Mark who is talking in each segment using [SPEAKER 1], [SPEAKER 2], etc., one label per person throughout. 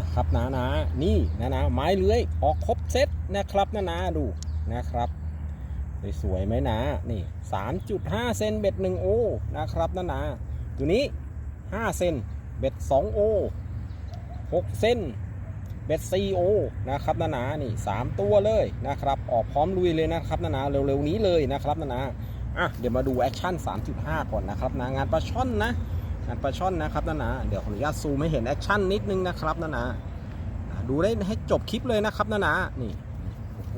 [SPEAKER 1] อะครับนานานี่นานาไม้เลื้อยออกครบเซตนะครับนานาดูนะครับสวยๆไหมนะนี่3.5เซนเบ็ด1โอนะครับนานาตัวนี้5เซนเบ็ด2โอ6เซนเบ็ด4โอนะครับนานานี่3ตัวเลยนะครับ ออกพร้อมลุยเลยนะครับนานาเร็วๆนี้เลยนะครับนานาอะเดี๋ยวมาดูแอคชั่น 3.5 ก่อนนะครับนะงานปลาช่อนนะ งานปลาช่อนนะครับนานาเดี๋ยวขออนุญาตซูมให้เห็นแอคชั่นนิดนึงนะครับนานาาดูได้ให้จบคลิปเลยนะครับนานานี่โอ้โห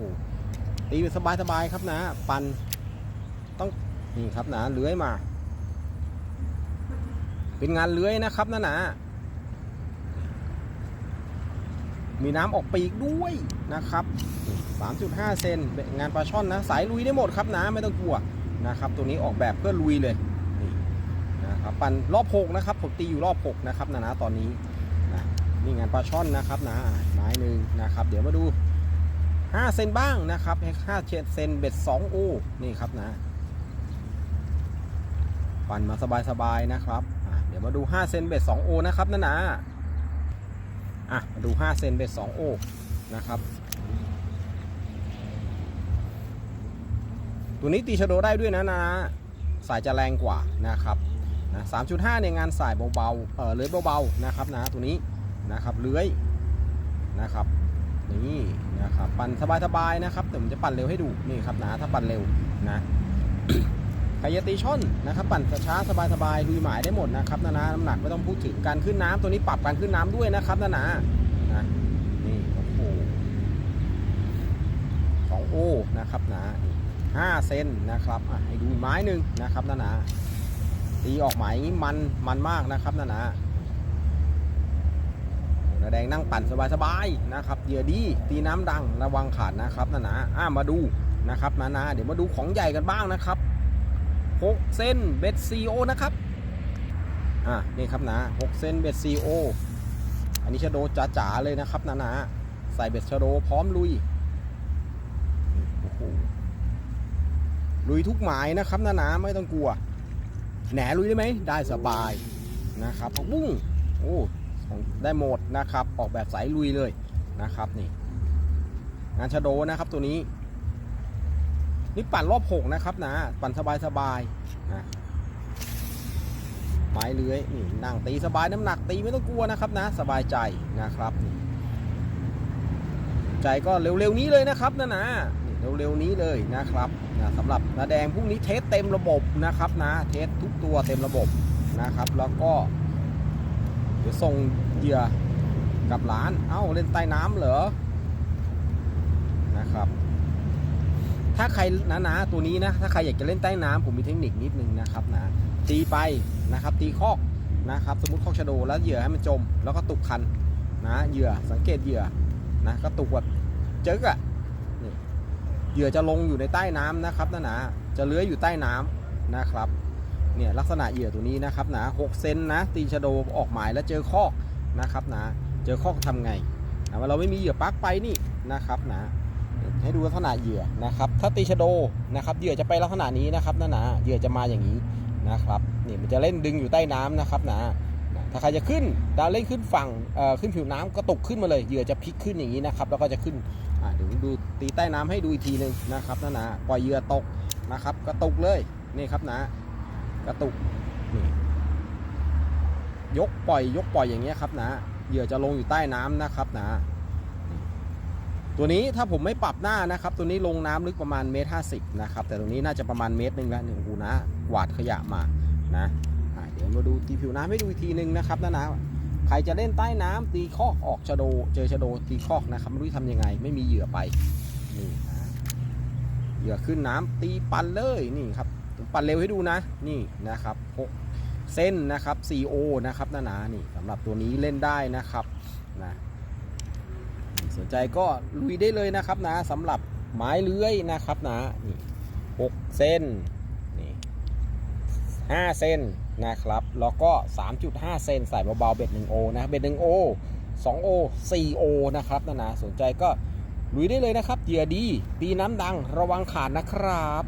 [SPEAKER 1] ตีสบายสบายๆครับนะ ปันต้องนี่ครับนะเลื้อยมา เป็นงานเลื้อยนะครับนานามีน้ำออกปีกด้วยนะครับ 3.5 เซนเป็นงานปลาช่อนนะ สายลุยได้หมดครับนะไม่ต้องกลัวนะครับ ตัวนี้ออกแบบเพื่อลุยเลย ปันรอบ6นะครับ ผมตีอยู่รอบ6นะครับนะนะตอนนี้นะนี่งานปลาช่อนนะครับนะไม้หนึ่งนะครับ เดี๋ยวมาดู5เซนบ้างนะครับ5เซนเบ็ด2โอนี่ครับนะ ปั่นมาสบายๆนะครับเดี๋ยวมาดู5เซนเบ็ด2โอนะครับนะนะอะมาดู5เซนเบ็ด2โอนะครับตัวนี้ตีชโดได้ด้วยนะนะสายจะแรงกว่านะครับ นะ3.5เนี่ยงานสายเบาๆเออเลื้อยเบาๆนะครับนะตัวนี้นะครับเลื้อยนะครับนี่นะครับปั่นสบายๆนะครับแต่ผมจะปั่นเร็วให้ดูนี่ครับนะถ้าปั่นเร็วนะใครจะตีช่อนนะครับปั่นช้าสบายๆลุยหมายได้หมดนะครับนะนะน้ำหนักไม่ต้องพูดถึงการขึ้นน้ำตัวนี้ปรับการขึ้นน้ำด้วยนะครับนะนะนะนี่โอ้โหสองโอนะครับนะห้าเซนนะครับอะให้ดูไม้หนึ่งนะครับนะนะ ตีออกหมายงี้มันมันมากนะครับนะนะนาแดงนั่งปั่นสบายๆนะครับเหยื่อดีตีน้ำดังระวังขาดนะครับนะนะอ่ามาดูนะครับนะนะเดี๋ยวมาดูของใหญ่กันบ้างนะครับ6เส้นเบ็ดซีโอนะครับอ่านี่ครับนะ6เส้นเบ็ดซีโออันนี้ชะโดจ๋าๆเลยนะครับนะนะใส่เบ็ดชะโดพร้อมลุยลุยทุกหมายนะครับนะนะไม่ต้องกลัว แหนลุยได้ไหมได้สบายนะครับผักบุ้งโอ้ได้หมดนะครับ ออกแบบสายลุยเลยนะครับนี่งานชะโดนะครับตัวนี้ นี่ปั่นรอบหกนะครับนะ ปั่นสบายสบายนะไม้เลื้อยนี่นั่งตีสบายน้ำหนักตีไม่ต้องกลัวนะครับนะ สบายใจนะครับ ใจก็เร็วๆนี้เลยนะครับนะนะน เร็วๆนี้เลยนะครับนะสำหรับนาแดงพรุ่งนี้เทสเต็มระบบนะครับนะเทสทุกตัวเต็มระบบนะครับ แล้วก็เดี๋ยวส่งเหยื่อกับร้าน เอ้าเล่นใต้น้ำเหรอนะครับ ถ้าใครหนาๆตัวนี้นะถ้าใครอยากจะเล่นใต้น้ำผมมีเทคนิคนิดนึงนะครับนะตีไปนะครับตีคอกนะครับสมมติคอกชะโดแล้วเหยื่อให้มันจม แล้วก็ตุกคันนะเหยื่อสังเกตเหยื่อนะก็ตุกแบบเจ๊กอะ เหยื่อจะลงอยู่ในใต้น้ำนะครับนะนะจะเลื้อยอยู่ใต้น้ำนะครับเนี่ยลักษณะเหยื่อตัวนี้นะครับนะหกเซนนะ ตีชะโดออกหมายแล้วเจอคอกนะครับนะเจอคอกทำไงนะว่าเราไม่มีเหยื่อปักไปนี่นะครับนะให้ดูลักษณะเหยื่อนะครับ ถ้าตีชะโดนะครับเหยื่อจะไปลักษณะนี้นะครับนะนะเหยื่อจะมาอย่างนี้นะครับนี่มันจะเล่นดึงอยู่ใต้น้ำนะครับนะถ้าใครจะขึ้นดาวเล่นขึ้นฝั่งเอ่อขึ้นผิวน้ำก็ตกขึ้นมาเลยเหยื่อจะพลิกขึ้นอย่างนี้นะครับแล้วก็จะขึ้น เดี๋ยวดูตีใต้น้ำให้ดูอีกทีหนึ่งนะครับนะนะปล่อยเหยื่อตกนะครับ กระตุกเลยนี่ครับนะ กระตุกนี่ยกปล่อยยกปล่อยอย่างเงี้ยครับนะเหยื่อจะลงอยู่ใต้น้ำนะครับนะตัวนี้ถ้าผมไม่ปรับหน้านะครับ ตัวนี้ลงน้ำลึกประมาณเมตรห้าสิบนะครับ แต่ตรงนี้น่าจะประมาณเมตรหนึ่งแล้วหนึ่งกูนะกวาดขยะมานะเดี๋ยวมาดูตีผิวน้ำให้ดูอีกทีหนึ่งนะครับนะนะ ครจะเล่นใต้น้ำตีคอกออกชะโด เจอชะโดตีคอกนะครับไม่รู้จะทำยังไง ไม่มีเหยื่อไปนี่เหยื่อขึ้นน้ำตีปั่นเลยนี่ครับผมปั่นเร็วให้ดูนะนี่นะครับหกเส้นนะครับ 4O นะครับนะนะนี่สำหรับตัวนี้เล่นได้นะครับนะสนใจก็ลุยได้เลยนะครับนะสำหรับไม้เลื้อยนะครับนะนี่หกเส้นนี่ห้าเส้น นะครับแล้วก็ 3.5 เซนใส่เบาๆเบ็ด1โอนะเบ็ด1โอ2โอ4โอนะครับนะนะสนใจก็ลุยได้เลยนะครับเหยื่อดี ตีน้ำดังระวังขาดนะครับ